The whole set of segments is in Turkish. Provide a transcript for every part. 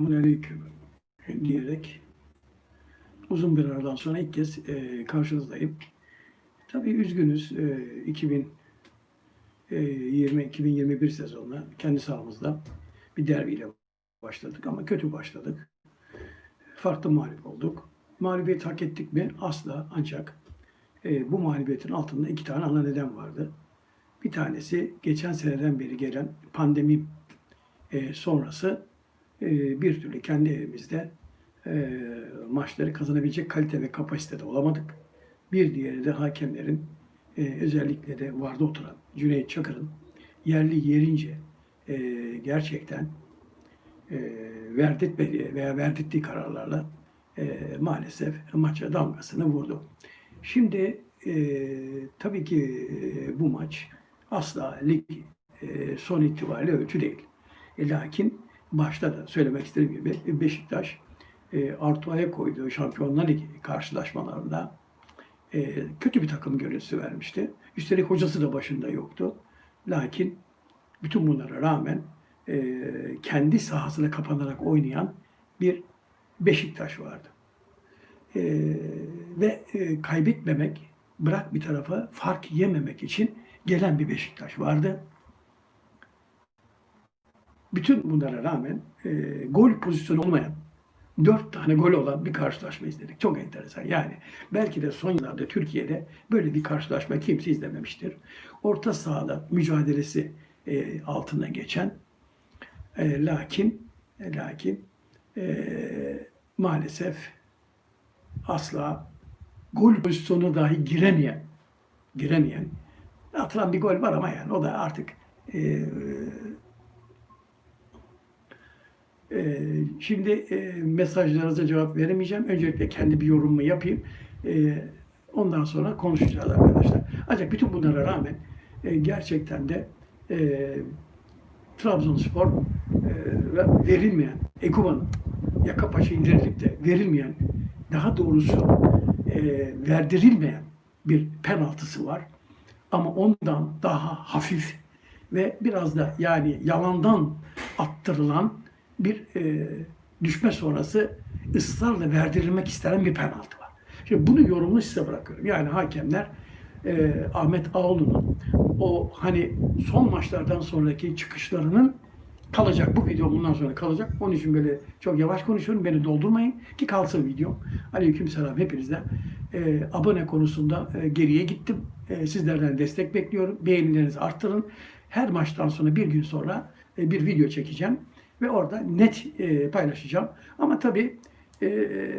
Aleyküm diyerek uzun bir aradan sonra ilk kez e, karşınızdayım. Tabii üzgünüz. E, 2020-2021 sezonuna kendi sahamızda bir derbiyle başladık ama kötü başladık. Farklı mağlup olduk. Mağlubiyet hak ettik mi? Asla ancak e, bu mağlubiyetin altında iki tane ana neden vardı. Bir tanesi geçen seneden beri gelen pandemi e, sonrası e, bir türlü kendi evimizde e, maçları kazanabilecek kalite ve kapasitede olamadık. Bir diğeri de hakemlerin e, özellikle de varda oturan Cüneyt Çakır'ın yerli yerince e, gerçekten e, verdirtmediği veya verdirttiği kararlarla maalesef maça damgasını vurdu. Şimdi tabii ki bu maç asla lig son itibariyle ölçü değil. Lakin başta da söylemek istediğim gibi Beşiktaş e, Artua'ya koyduğu Şampiyonlar Ligi karşılaşmalarında e, kötü bir takım görüntüsü vermişti. Üstelik hocası da başında yoktu. Lakin bütün bunlara rağmen e, kendi sahasına kapanarak oynayan bir Beşiktaş vardı. E, ve e, kaybetmemek, bırak bir tarafa fark yememek için gelen bir Beşiktaş vardı. Bütün bunlara rağmen e, gol pozisyonu olmayan, dört tane gol olan bir karşılaşma izledik. Çok enteresan. Yani belki de son yıllarda Türkiye'de böyle bir karşılaşma kimse izlememiştir. Orta sahada mücadelesi e, altına geçen e, lakin e, lakin e, maalesef asla gol pozisyonu dahi giremeyen giremeyen atılan bir gol var ama yani o da artık e, e, şimdi e, mesajlarınıza cevap veremeyeceğim. Öncelikle kendi bir yorumumu yapayım. E, ondan sonra konuşacağız arkadaşlar. Ancak bütün bunlara rağmen e, gerçekten de e, Trabzonspor e, ve verilmeyen Ekuba'nın yaka indirilip de verilmeyen daha doğrusu e, verdirilmeyen bir penaltısı var. Ama ondan daha hafif ve biraz da yani yalandan attırılan bir e, düşme sonrası ısrarla verdirilmek istenen bir penaltı var. Şimdi bunu yorumunu size bırakıyorum. Yani hakemler e, Ahmet Ağoğlu'nun o hani son maçlardan sonraki çıkışlarının kalacak. Bu video bundan sonra kalacak. Onun için böyle çok yavaş konuşuyorum. Beni doldurmayın ki kalsın video. Aleyküm selam hepinizden. E, abone konusunda e, geriye gittim. E, sizlerden destek bekliyorum. Beğenilerinizi arttırın. Her maçtan sonra bir gün sonra e, bir video çekeceğim. Ve orada net e, paylaşacağım. Ama tabii e,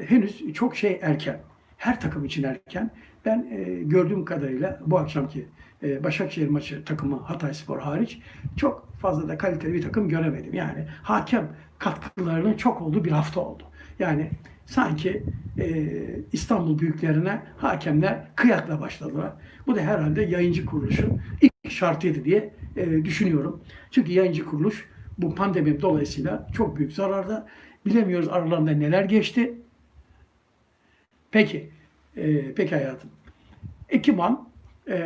henüz çok şey erken. Her takım için erken. Ben e, gördüğüm kadarıyla bu akşamki e, Başakşehir maçı takımı Hatayspor hariç çok fazla da kaliteli bir takım göremedim. Yani hakem katkılarının çok olduğu bir hafta oldu. Yani sanki e, İstanbul büyüklerine hakemler kıyakla başladılar. Bu da herhalde yayıncı kuruluşun ilk şartıydı diye e, düşünüyorum. Çünkü yayıncı kuruluş bu pandemi dolayısıyla çok büyük zararda. Bilemiyoruz aralarında neler geçti. Peki, e, peki hayatım. Ekiman e,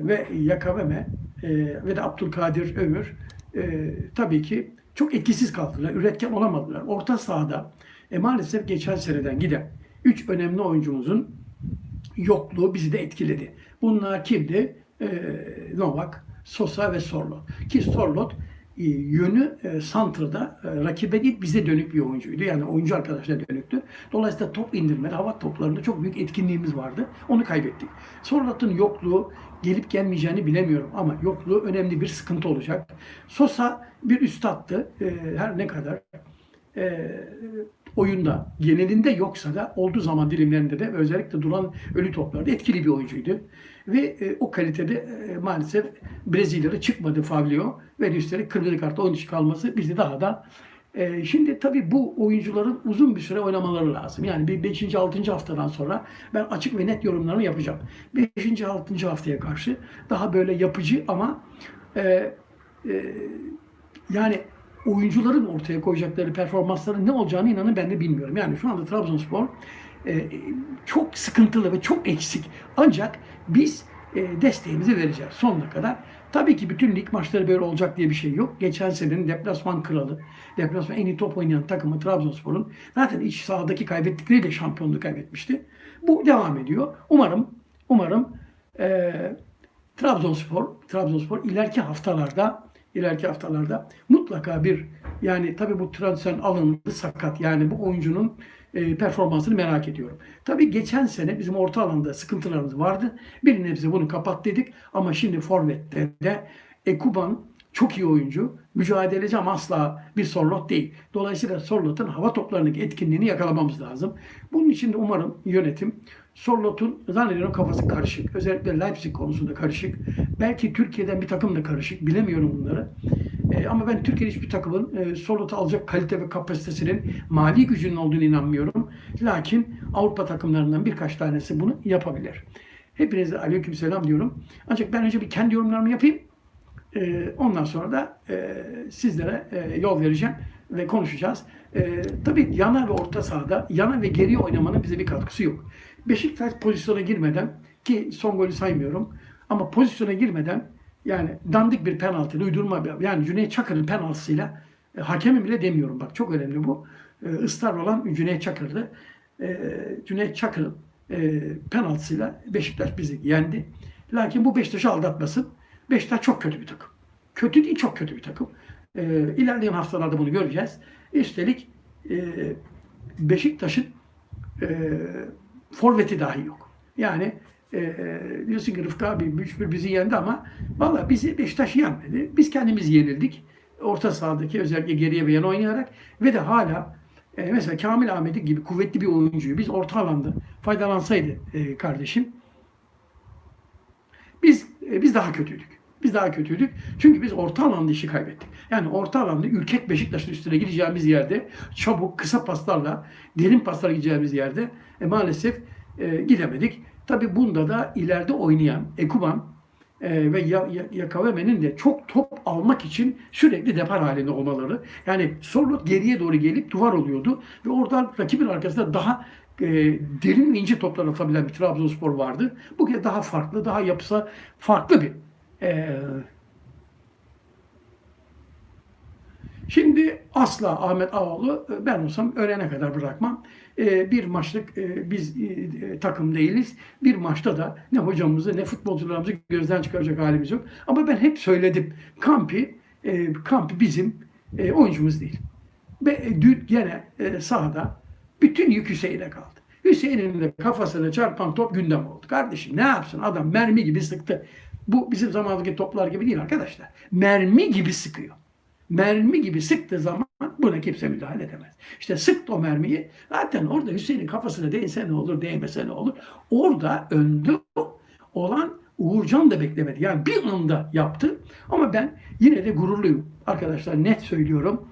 ve Yakaveme e, ve de Abdülkadir Ömür e, tabii ki çok etkisiz kaldılar. Üretken olamadılar. Orta sahada e, maalesef geçen seneden giden üç önemli oyuncumuzun yokluğu bizi de etkiledi. Bunlar kimdi? E, Novak, Sosa ve Sorlot. Ki Sorlot yönü e, Santra'da e, rakibe değil bize dönük bir oyuncuydu. Yani oyuncu arkadaşlara dönüktü. Dolayısıyla top indirmede, hava toplarında çok büyük etkinliğimiz vardı. Onu kaybettik. Sorlot'un yokluğu gelip gelmeyeceğini bilemiyorum ama yokluğu önemli bir sıkıntı olacak. Sosa bir üstattı. E, her ne kadar e, oyunda genelinde yoksa da olduğu zaman dilimlerinde de özellikle duran ölü toplarda etkili bir oyuncuydu. Ve e, o kalitede e, maalesef Brezilya'da çıkmadı Fabio ve üstelik kırmızı kartla oyun dışı kalması bizi daha da e, şimdi tabii bu oyuncuların uzun bir süre oynamaları lazım. Yani bir 5. 6. haftadan sonra ben açık ve net yorumlarımı yapacağım. 5. 6. haftaya karşı daha böyle yapıcı ama e, e, yani oyuncuların ortaya koyacakları performansların ne olacağını inanın ben de bilmiyorum. Yani şu anda Trabzonspor e, çok sıkıntılı ve çok eksik. Ancak biz e, desteğimizi vereceğiz sonuna kadar. Tabii ki bütün lig maçları böyle olacak diye bir şey yok. Geçen senenin deplasman kralı, deplasman en iyi top oynayan takımı Trabzonspor'un zaten iç sahadaki kaybettikleriyle şampiyonluğu kaybetmişti. Bu devam ediyor. Umarım umarım eee Trabzonspor, Trabzonspor ileriki haftalarda ileriki haftalarda mutlaka bir yani tabii bu transfer alındı sakat yani bu oyuncunun e, performansını merak ediyorum. Tabii geçen sene bizim orta alanda sıkıntılarımız vardı. Bir nebze bunu kapat dedik ama şimdi Forvet'te de Ekuban çok iyi oyuncu. Mücadeleci ama asla bir Sorlot değil. Dolayısıyla Sorlot'un hava toplarındaki etkinliğini yakalamamız lazım. Bunun için de umarım yönetim Sorlot'un zannediyorum kafası karışık. Özellikle Leipzig konusunda karışık. Belki Türkiye'den bir takım da karışık. Bilemiyorum bunları. E, ama ben Türkiye'de hiçbir takımın e, Sorlot'u alacak kalite ve kapasitesinin mali gücünün olduğunu inanmıyorum. Lakin Avrupa takımlarından birkaç tanesi bunu yapabilir. Hepinize aleykümselam diyorum. Ancak ben önce bir kendi yorumlarımı yapayım. Ee, ondan sonra da e, sizlere e, yol vereceğim ve konuşacağız. E, tabii yana ve orta sahada yana ve geri oynamanın bize bir katkısı yok. Beşiktaş pozisyona girmeden ki son golü saymıyorum ama pozisyona girmeden yani dandik bir penaltı, uydurma yani Cüneyt Çakır'ın penaltısıyla e, hakemi bile demiyorum bak çok önemli bu. E, ısrar olan Cüneyt Çakır'dı. E, Cüneyt Çakır'ın e, penaltısıyla Beşiktaş bizi yendi. Lakin bu Beşiktaş'ı aldatmasın. Beşiktaş çok kötü bir takım. Kötü değil, çok kötü bir takım. Ee, ilerleyen haftalarda bunu göreceğiz. Üstelik e, Beşiktaş'ın e, forveti dahi yok. Yani e, diyorsun ki Rıfkı abi 3-1 bizi yendi ama valla bizi Beşiktaş yenmedi. Biz kendimiz yenildik. Orta sahadaki özellikle geriye ve yana oynayarak ve de hala e, mesela Kamil Ahmet'i gibi kuvvetli bir oyuncuyu biz orta alanda faydalansaydı e, kardeşim biz e, biz daha kötüydük. Biz daha kötüydük. Çünkü biz orta alanda işi kaybettik. Yani orta alanda ürkek Beşiktaş'ın üstüne gideceğimiz yerde çabuk kısa paslarla derin paslar gideceğimiz yerde e, maalesef e, gidemedik. Tabi bunda da ileride oynayan Ekuban e, ve ya, ya, Yakaveme'nin de çok top almak için sürekli depar halinde olmaları. Yani Sorlot geriye doğru gelip duvar oluyordu ve oradan rakibin arkasında daha e, derin ince toplar atabilen bir Trabzonspor vardı. Bu kez daha farklı, daha yapısa farklı bir e, Şimdi asla Ahmet Ağoğlu e, ben olsam ölene kadar bırakmam. E, Bir maçlık e, biz e, takım değiliz. Bir maçta da ne hocamızı ne futbolcularımızı gözden çıkaracak halimiz yok. Ama ben hep söyledim. Kampi, Kampi bizim oyuncumuz değil. Ve dün gene sahada bütün yük Hüseyin'e kaldı. Hüseyin'in de kafasına çarpan top gündem oldu. Kardeşim ne yapsın adam mermi gibi sıktı. Bu bizim zamandaki toplar gibi değil arkadaşlar. Mermi gibi sıkıyor. Mermi gibi sıktığı zaman buna kimse müdahale edemez. İşte sıktı o mermiyi. Zaten orada Hüseyin'in kafasına değse ne olur, değmese ne olur. Orada önde olan Uğurcan da beklemedi. Yani bir anda yaptı. Ama ben yine de gururluyum. Arkadaşlar net söylüyorum.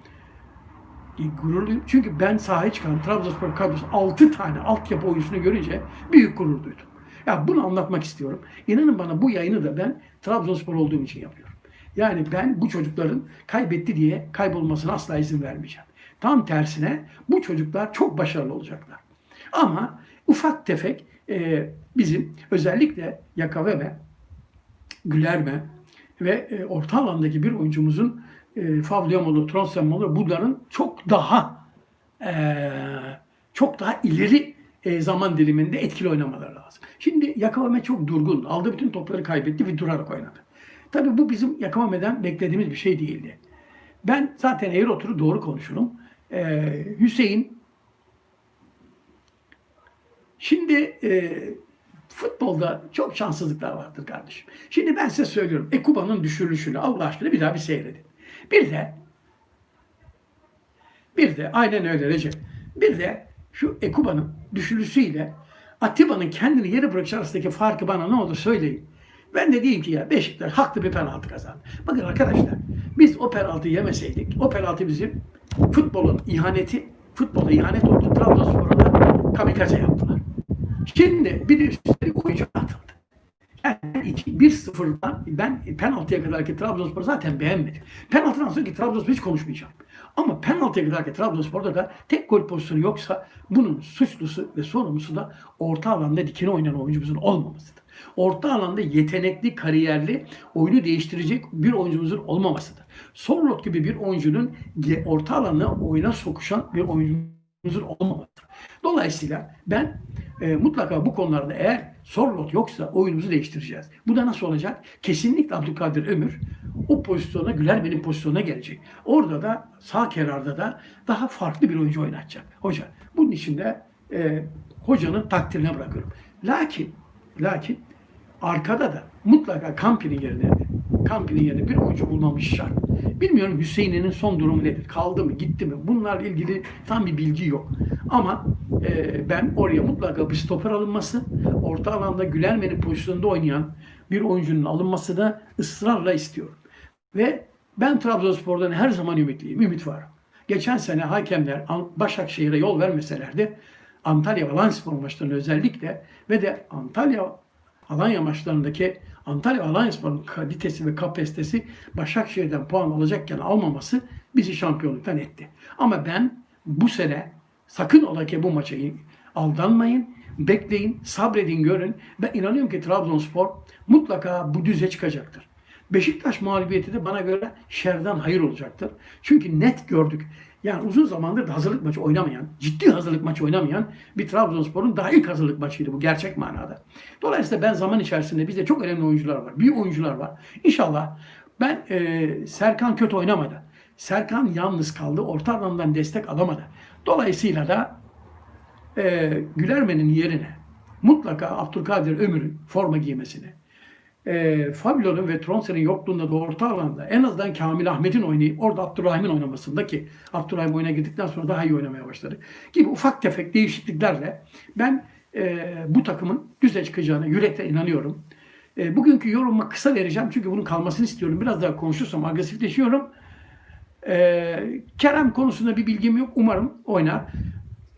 E, Gururluyum. Çünkü ben sahaya çıkan Trabzonspor kadrosu 6 tane altyapı oyuncusunu görünce büyük gurur duydum. Ya bunu anlatmak istiyorum. İnanın bana bu yayını da ben Trabzonspor olduğum için yapıyorum. Yani ben bu çocukların kaybetti diye kaybolmasına asla izin vermeyeceğim. Tam tersine bu çocuklar çok başarılı olacaklar. Ama ufak tefek e, bizim özellikle Yakaveme, Gülerme ve e, orta alandaki bir oyuncumuzun e, Favliamolu, Tronsemmolu bunların çok daha e, çok daha ileri e, zaman diliminde etkili oynamaları lazım. Şimdi Yakavame çok durgun. Aldığı bütün topları kaybetti ve durarak oynadı. Tabii bu bizim Yakavame'den beklediğimiz bir şey değildi. Ben zaten eğer oturu doğru konuşurum. Ee, Hüseyin şimdi e, futbolda çok şanssızlıklar vardır kardeşim. Şimdi ben size söylüyorum. Ekuba'nın düşürülüşünü Allah aşkına bir daha bir seyredin. Bir de bir de aynen öyle Recep. Bir de şu Ekuba'nın düşürülüşüyle Atiba'nın kendini yere bırakış arasındaki farkı bana ne olur söyleyin. Ben de diyeyim ki ya Beşiktaş haklı bir penaltı kazandı. Bakın arkadaşlar biz o penaltıyı yemeseydik o penaltı bizim futbolun ihaneti, futbola ihanet oldu. Trabzonspor'a da kamikaze yaptılar. Şimdi bir de üstelik oyuncu atıldı. Yani 1-0'dan ben penaltıya kadarki Trabzonspor'u zaten beğenmedim. Penaltıdan sonraki Trabzonspor hiç konuşmayacağım. Ama penaltıya kadarki Trabzonspor'da da tek gol pozisyonu yoksa bunun suçlusu ve sorumlusu da orta alanda dikine oynayan oyuncumuzun olmamasıdır. Orta alanda yetenekli, kariyerli, oyunu değiştirecek bir oyuncumuzun olmamasıdır. Sorlot gibi bir oyuncunun orta alana oyuna sokuşan bir oyuncumuzun olmamasıdır. Dolayısıyla ben e, mutlaka bu konularda eğer Sorlot yoksa oyunumuzu değiştireceğiz. Bu da nasıl olacak? Kesinlikle Abdülkadir Ömür o pozisyona Güler benim pozisyonuna gelecek. Orada da sağ kenarda da daha farklı bir oyuncu oynatacak. Hoca bunun için de e, hocanın takdirine bırakıyorum. Lakin lakin arkada da mutlaka Kampi'nin yerine Kampi'nin yerine bir oyuncu bulmamız şart. Bilmiyorum Hüseyin'in son durumu nedir? Kaldı mı? Gitti mi? Bunlarla ilgili tam bir bilgi yok. Ama e, ben oraya mutlaka bir stoper alınması, orta alanda Gülermen'in pozisyonunda oynayan bir oyuncunun alınması da ısrarla istiyorum. Ve ben Trabzonspor'dan her zaman ümitliyim. Ümit var. Geçen sene hakemler Başakşehir'e yol vermeselerdi Antalya Alanyaspor maçlarında özellikle ve de Antalya Alanya maçlarındaki Antalya Alanyaspor'un kalitesi ve kapasitesi Başakşehir'den puan alacakken almaması bizi şampiyonluktan etti. Ama ben bu sene sakın ola ki bu maça aldanmayın. Bekleyin, sabredin, görün. Ben inanıyorum ki Trabzonspor mutlaka bu düze çıkacaktır. Beşiktaş mağlubiyeti de bana göre şerden hayır olacaktır. Çünkü net gördük. Yani uzun zamandır da hazırlık maçı oynamayan, ciddi hazırlık maçı oynamayan bir Trabzonspor'un daha ilk hazırlık maçıydı bu gerçek manada. Dolayısıyla ben zaman içerisinde bizde çok önemli oyuncular var. Büyük oyuncular var. İnşallah ben e, Serkan kötü oynamadı. Serkan yalnız kaldı. Orta destek alamadı. Dolayısıyla da e, Gülermen'in yerine mutlaka Abdülkadir Ömür'ün forma giymesini, e, Fabio'nun ve Tronser'in yokluğunda da orta alanda en azından Kamil Ahmet'in oynayıp orada Abdurrahim'in oynamasında ki Abdurrahim oyuna girdikten sonra daha iyi oynamaya başladı. Gibi ufak tefek değişikliklerle ben e, bu takımın düze çıkacağına yürekten inanıyorum. E, bugünkü yorumuma kısa vereceğim çünkü bunun kalmasını istiyorum. Biraz daha konuşursam agresifleşiyorum. E, Kerem konusunda bir bilgim yok. Umarım oynar.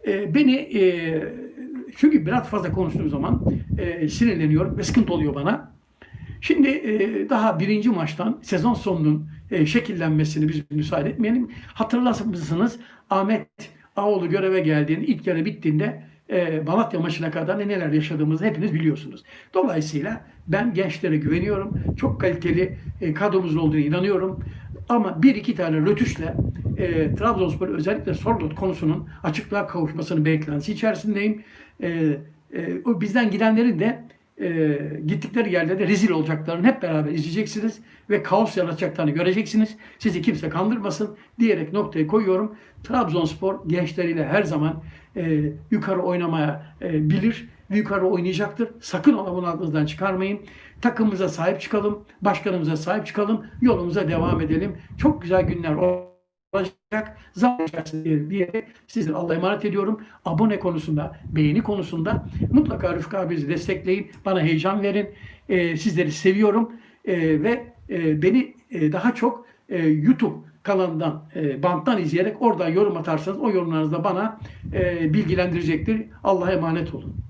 E, beni e, çünkü biraz fazla konuştuğum zaman e, sinirleniyorum ve sıkıntı oluyor bana. Şimdi e, daha birinci maçtan sezon sonunun e, şekillenmesini biz müsaade etmeyelim. Hatırlarsınız Ahmet Ağoğlu göreve geldiğinde ilk yarı bittiğinde e, Malatya maçına kadar ne neler yaşadığımızı hepiniz biliyorsunuz. Dolayısıyla ben gençlere güveniyorum. Çok kaliteli e, kadromuz olduğunu inanıyorum. Ama bir iki tane rötuşla e, Trabzonspor özellikle Sorlot konusunun açıklığa kavuşmasını beklentisi içerisindeyim. E, e, o bizden gidenlerin de e, gittikleri yerlerde rezil olacaklarını hep beraber izleyeceksiniz ve kaos yaratacaklarını göreceksiniz. Sizi kimse kandırmasın diyerek noktayı koyuyorum. Trabzonspor gençleriyle her zaman e, yukarı oynamaya e, bilir yukarı oynayacaktır. Sakın onu bunu aklınızdan çıkarmayın. Takımımıza sahip çıkalım, başkanımıza sahip çıkalım, yolumuza devam edelim. Çok güzel günler olacak. Zaman içerisinde diyerek sizleri Allah'a emanet ediyorum. Abone konusunda, beğeni konusunda mutlaka Rıfkı abinizi destekleyin. Bana heyecan verin. Ee, sizleri seviyorum. Ee, ve e, beni e, daha çok e, YouTube kanalından, e, banttan izleyerek oradan yorum atarsanız o yorumlarınız da bana e, bilgilendirecektir. Allah'a emanet olun.